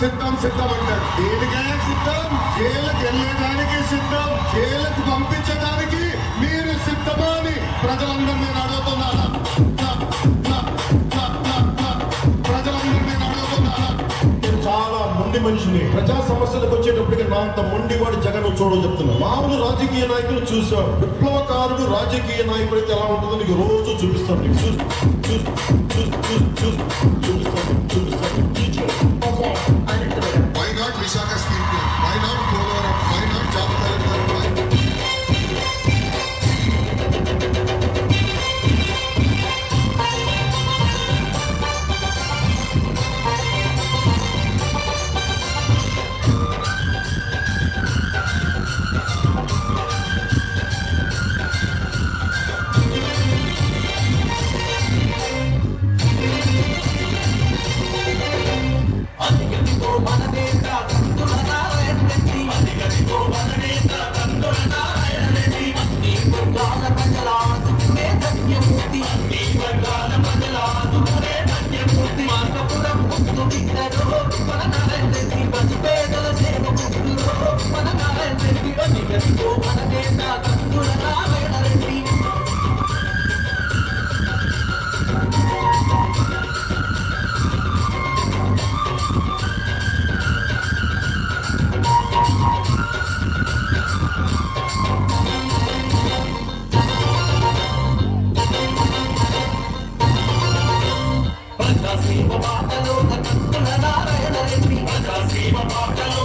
సిద్ధం సిద్ధం సిద్ధం అంటారు. దేనికైనా సిద్ధం జైలుకి వెళ్ళేదానికి సిద్ధం జైలుకు పంపించడానికి మీరు సిద్ధమా అని ప్రజలందరూ నేను అడుగుతున్నాను. ప్రజలందరూ నేను చాలా మొండి మనిషిని ప్రజా సమస్యలకు వచ్చేటప్పటికి నా అంత మొండివాడి జగన్ చూడని చెప్తున్నా. మామూలు రాజకీయ నాయకులు చూసావు విప్లవకారుడు రాజకీయ నాయకుడు అయితే ఎలా ఉంటుందో నీకు రోజు చూపిస్తాను. చూసి చూసి ప్రజాసేవ బాటలో కత్తుల నారాయణ రెడ్డి ప్రజాసేవ నారాయణ రెడ్డి శ్రీమ జెండ